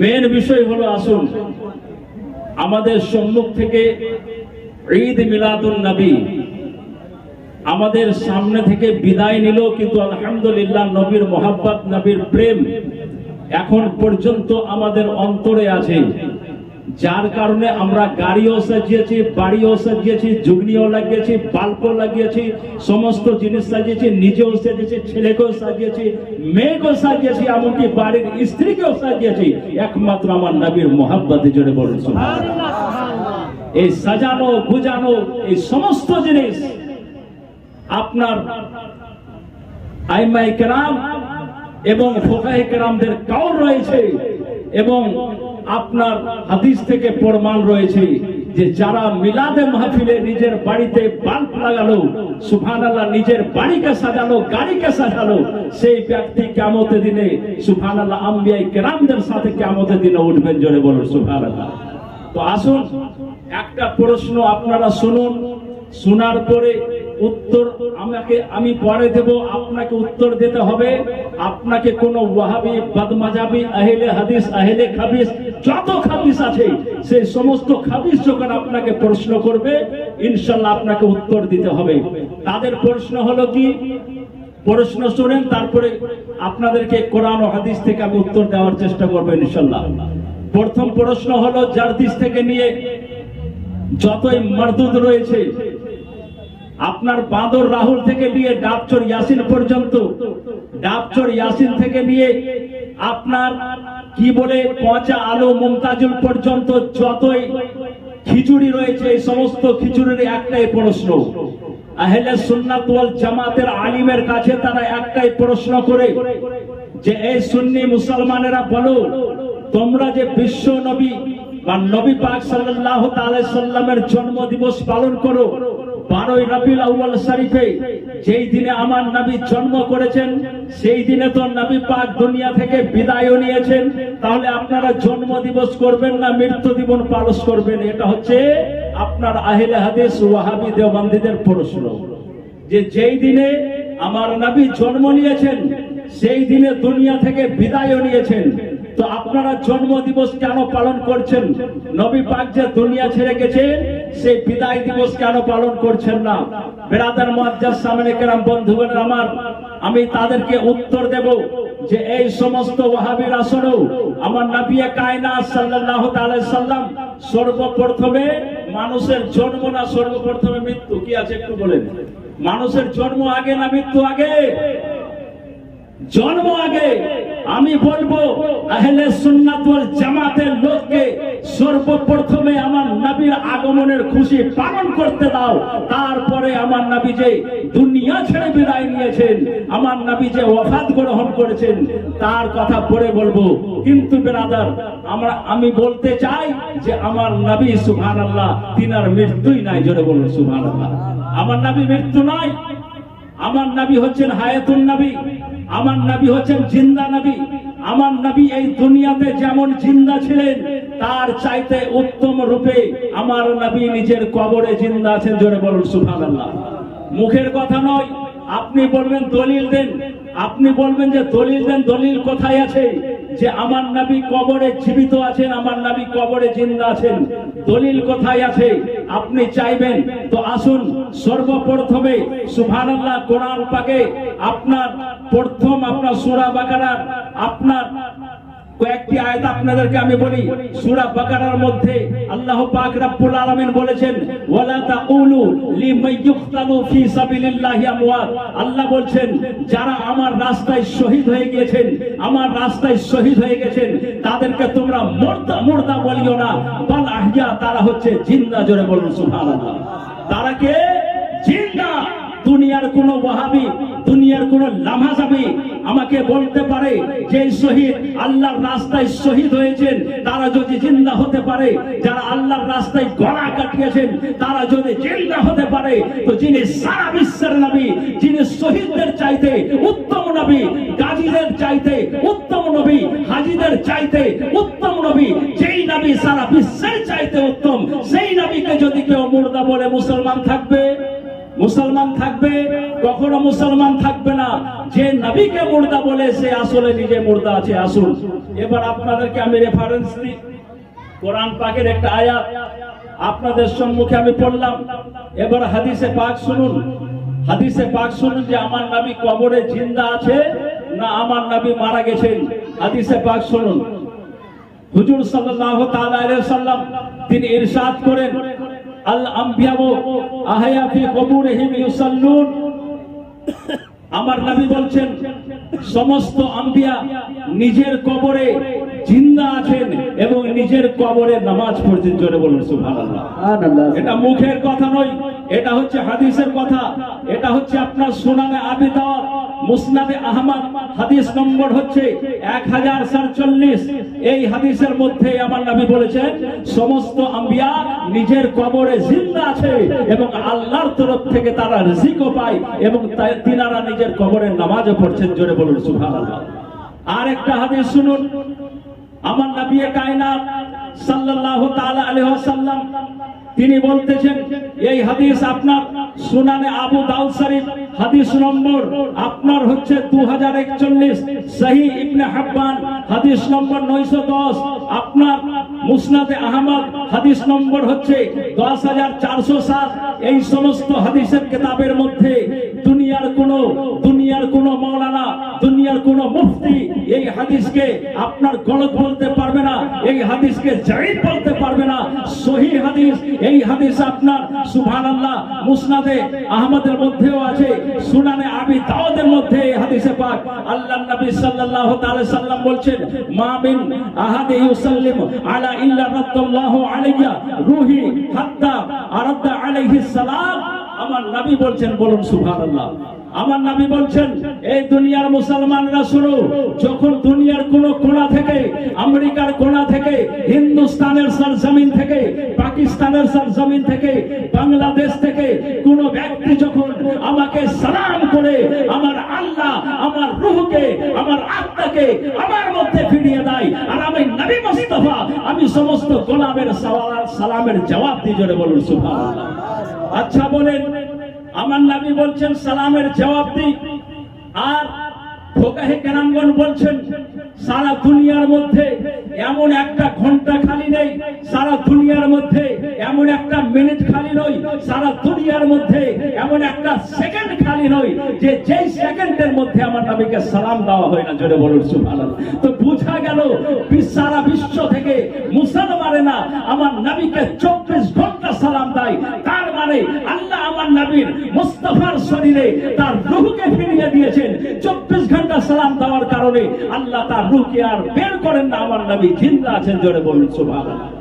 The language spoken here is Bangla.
মেন বিষয় হলো আসুন, আমাদের সম্মুখ থেকে ঈদ মিলাদুল নবী। আমাদের সামনে থেকে বিদায় নিল, কিন্তু আলহামদুলিল্লাহ নবীর মোহাব্বত, নবীর প্রেম এখন পর্যন্ত আমাদের অন্তরে আছে। যার কারণে আমরা গাড়িও সাজিয়েছি, বাড়িও সাজিয়েছি জুগনিও লাগিয়েছি, বাল্বও লাগিয়েছি, সমস্ত জিনিস সাজিয়েছি, নিজেও সাজিয়েছি, ছেলেকেও সাজিয়েছি, মেয়েকেও সাজিয়েছি, এমনকি বাড়ির স্ত্রীকেও সাজিয়েছি একমাত্র আমার নবীর মোহাব্বতে জোরে সুবহানাল্লাহ। এই সাজানো, গুজানো, এই সমস্ত জিনিস আপনার আইমাই কেরাম এবং ফোকাহে কেরামদের কাউর রয়েছে এবং আপনার হাদিস থেকে প্রমাণ রয়েছে যে যারা মিলাদে মাহফিলে নিজের বাড়িতে বাল্ব লাগালো, সুবহানাল্লাহ, নিজের বাড়িকে সাজালো, গাড়িকে সাজালো, সেই ব্যক্তি কেমতে দিনে, সুবহানাল্লাহ আম্বিয়াই কেরামদের সাথে কেমতে দিনে উঠবেন জোরে বলুন, সুবহানাল্লাহ। তো আসুন, একটা প্রশ্ন আপনারা শুনুন। শোনার পরে উত্তর আমাকে, আমি পরে দেব, আপনাকে উত্তর দিতে হবে। আপনাকে কোন ওয়াহাবি, বদমাজাবি, আহলে হাদিস, আহলে খাবিস, যত খাবিস আছে সেই সমস্ত খাবিস যখন আপনাকে প্রশ্ন করবে ইনশাল্লাহ আপনাকে উত্তর দিতে হবে। তাদের প্রশ্ন হলো কি? প্রশ্ন শুনেন, তারপরে আপনাদেরকে কোরআন ও হাদিস থেকে আমি উত্তর দেওয়ার চেষ্টা করব ইনশাল্লাহ প্রথম প্রশ্ন হলো, জারদিস থেকে নিয়ে যতই মারদুদ রয়েছে, আপনার বাঁদর রাহুল থেকে নিয়ে ডাবচর ইয়াসিন পর্যন্ত ডাবচর ইয়াসিন থেকে নিয়ে আপনার কি বলে পচা আলো মুমতাজুল পর্যন্ত যতই খিচুড়ি রয়েছে, এই সমস্ত খিচুড়ির একটাই প্রশ্ন। আহলে সুন্নাত ওয়াল জামাতের আলিমের কাছে তারা একটাই প্রশ্ন করে যে এই সুন্নি মুসলমানেরা বলো, তোমরা যে বিশ্ব নবী বা নবী পাক সাল্লাল্লাহু তাআলা সাল্লামের জন্ম দিবস পালন করো বারোই রবিউল আউয়াল শরীফে যেই দিনে আমার নবী জন্ম করেছেন, সেই দিনে তো নবী পাক দুনিয়া থেকে বিদায়ও নিয়েছেন। তাহলে আপনারা জন্ম দিবস করবেন না, মৃত্যু দিবস পালন করবেন? এটা হচ্ছে আপনার আহলে হাদিস ওয়াহাবি দেওবন্দীদের প্রশ্ন। যে যেই দিনে আমার নবী জন্ম নিয়েছেন, সেই দিনে দুনিয়া থেকে বিদায়ও নিয়েছেন। তো আপনারা জন্ম দিবস কেন পালন করছেন? নবী পাক যে দুনিয়া ছেড়ে গেছেন সেই বিদায় দিবস কেন পালন করছেন না? বেরাদার মুআজ্জাজ সামনে কেরাম, বন্ধুগণ আমার, আমি তাদেরকে উত্তর দেব যে এই সমস্ত ওয়াহাবির আসনও আমার নবী কায়নাত সাল্লাল্লাহু তাআলা সাল্লাম সর্বপ্রথমে মানুষের জন্ম না সর্বপ্রথমে মৃত্যু? কি আছে একটু বলেন। মানুষের জন্ম আগে না মৃত্যু আগে? জন্ম আগে। আমি বলব, আহলে সুন্নাত ওয়াল জামাতের লোককে সর্বপ্রথমে আমার নবীর আগমনের খুশি পালন করতে দাও। তারপরে আমার নবী যে দুনিয়া ছেড়ে বিদায় নিয়েছেন, আমার নবী যে ওয়াফাত গ্রহণ করেছেন, তার কথা পরে বলব। কিন্তু বেরাদার, আমরা, আমি বলতে চাই যে আমার নবী, সুবহানাল্লাহ, তিনার মৃত্যুই নাই, জোরে বলুন, সুবহানাল্লাহ। আমার নবী মৃত্যু নাই। আমার নবী হচ্ছেন হায়াতুন নবী। আমার নবী হচ্ছেন জিন্দা নবী। আমার নবী এই দুনিয়াতে যেমন জিন্দা ছিলেন, তার চাইতে উত্তম রূপে আমার নবী নিজের কবরে জিন্দা আছেন। জোরে বলুন, সুবহানাল্লাহ। মুখের কথা নয়, আপনি বলবেন দলিল দেন। আপনি বলবেন যে দলিল দেন, দলিল কোথায় আছে? যে আমার নাবি কবরে জীবিত আছেন, আমার নাবি কবরে জিন্দা আছেন। দলিল কোথায় আছে? আপনি চাইবেন? তো আসুন, সর্বপ্রথমে, সুবহানাল্লাহ, কোরআন পাকে আপনার প্রথম আপনার সূরা বাগানার আপনার কয়েকটি আয়াত আপনাদেরকে আমি বলি। সূরা বাকারার মধ্যে আল্লাহ পাক রব্বুল আলামিন বলেছেন, ওয়ালা তাকুলু লিমান ইউকতালু ফি সাবিলিল্লাহি আমওয়াত। আল্লাহ বলছেন, যারা আমার রাস্তায় শহীদ হয়ে গিয়েছেন, আমার রাস্তায় শহীদ হয়ে গেছেন, তাদেরকে তোমরা মুর্দা মুর্দা বলিও না। বাল আহইয়া তারা হচ্ছে জিন্দা, জোরে বলুন সুবহানাল্লাহ। তারা কে? জিন্দা। দুনিয়ার কোন ওয়াহাবি, দুনিয়ার কোন লামাজাবি আমাকে বলতে পারে যে শহীদ আল্লাহর রাস্তায় শহীদ হয়েছেন। তারা যদি জিন্দা হতে পারে, যারা আল্লাহর রাস্তায় গলা কাটিয়েছেন, তারা যদি জিন্দা হতে পারে, তো যিনি সারা বিশ্বের নবী, যিনি শহীদদের চাইতে উত্তম নবী, গাজীদের চাইতে উত্তম নবী, হাজিদের চাইতে উত্তম নবী, যেই নবী সারা বিশ্বের মুসলমান থাকবে, কখনো মুসলমান থাকবে না। যে নবীকে মুর্দা বলে, সে আসলে নিজে মুর্দা আছে, আসুন। এবার আপনাদেরকে আমি রেফারেন্স দিই। কোরআন পাকের একটা আয়াত আপনাদের সম্মুখে আমি পড়লাম। এবার হাদিসে পাক শুনুন। হাদিসে পাক শুনুন যে আমার নবী কবরে জিন্দা আছে না আমার নবী মারা গেছেন। হাদিসে পাক শুনুন। হুজুর সাল্লাল্লাহু তাআলা আলাইহি সাল্লাম তিনি ইরশাদ করেন। আল আম্বিয়া আহয়া ফি কবুরিহিম ইউসাল্লুন। আমার নবী বলছেন সমস্ত আম্বিয়া নিজের কবরে জিন্দা আছেন এবং নিজের কবরে নামাজ পড়ছেন জোরে বলুন সুবহানাল্লাহ। এটা মুখের কথা নয় এটা হচ্ছে হাদিসের কথা। এটা হচ্ছে আপনার সুনানে আবি দাওয়াত মুসনাদে আহমদ হাদিস নম্বর হচ্ছে এক হাজার সাতচল্লিশ। এই হাদিসের মধ্যে আমার নবী বলেছেন, সমস্ত আম্বিয়া নিজের কবরে জিন্দা আছে এবং আল্লাহর তরফ থেকে তারা রিজিকও পায় এবং তিনারা নিজের কবরে নামাজও পড়ছেন, জোরে বলুন, সুবহানাল্লাহ। আর একটা হাদিস শুনুন, আমার নবী কায়নাত সাল্লাল্লাহু তাআলা আলাইহি ওয়াসাল্লাম, তিনি বলতেছেন, এই হাদিস আপনার সুনানে আবু দাউদ শরীফ, হাদিস নম্বর আপনার হচ্ছে 2041 সহি ইবনে হাব্বান, হাদিস নম্বর 910 আপনার মুসনাদে আহমদ, হাদিস নম্বর হচ্ছে 10407 এই সমস্ত হাদিসের কিতাবের মধ্যে দুনিয়ার কোন দুনিয়ার কোন দুনিয়ার কোন মুফতি এই হাদিসকে আপনার গলত বলতে পারবে না, এই হাদিসকে জাইদ বলতে পারবে না। সহি হাদিস, এই হাদিস আপনার, সুবহানাল্লাহ, মুসনাদে আহমদের মধ্যেও আছে, সুনানে আবি দাউদের মধ্যে এই হাদিসে পাক। আল্লাহর নবী সাল্লাল্লাহু তাআলা সাল্লাম বলছেন, মা মিন আহাদে ইউসাল্লিম আলা ইল্লা রাদ্দাল্লাহু আলাইয়া রুহি হাত্তা আরাদা আলাইহিস সালাম। আমার নবী বলছেন, বলুন সুবহানাল্লাহ। আমার নবী বলছেন, এই দুনিয়ার মুসলমানরা শুনো, যখন দুনিয়ার কোন কোণা থেকে, আমেরিকার কোণা থেকে, হিন্দুস্তানের সরজমিন থেকে, পাকিস্তানের সরজমিন থেকে, বাংলাদেশ থেকে, কোন ব্যক্তি যখন আমাকে সালাম করে, আমার আল্লাহ আমার রুহকে, আমার আত্মাকে আমার মধ্যে ফিরিয়ে দেয়, আর আমি নবী মুস্তাফা, আমি সমস্ত গোলামের সালামের জবাব দিয়ে জোরে বলুন, সুবহানাল্লাহ। আচ্ছা বলেন আমার নবী বলছেন, সালামের জবাব দিই। আর ফোকাহে কেরামগণ বলছেন, সারা দুনিয়ার মধ্যে এমন একটা ঘণ্টা খালি নেই, সারা দুনিয়ার মধ্যে এমন একটা মিনিট খালি নয়, সারা দুনিয়ার মধ্যে এমন একটা সেকেন্ড খালি নয়, যে যেই সেকেন্ডের মধ্যে আমার নবীকে সালাম দেওয়া হয় না, জোরে বলুন, সুবহানাল্লাহ। তো বোঝা গেল, সারা বিশ্ব থেকে মুসলমানেরা আমার নবীকে চব্বিশ ঘণ্টা সালাম দেয়, তার মানে আল্লাহ আমার নবীর মুস্তফার শরীরে তার রুহকে ফিরিয়ে দিয়েছেন। চব্বিশ ঘণ্টা সালাম দেওয়ার কারণে আল্লাহ তার রুহকে আর বের করেন না। আমার নবী জিন্দা আছেন জোরে বলুন, সুবহানাল্লাহ।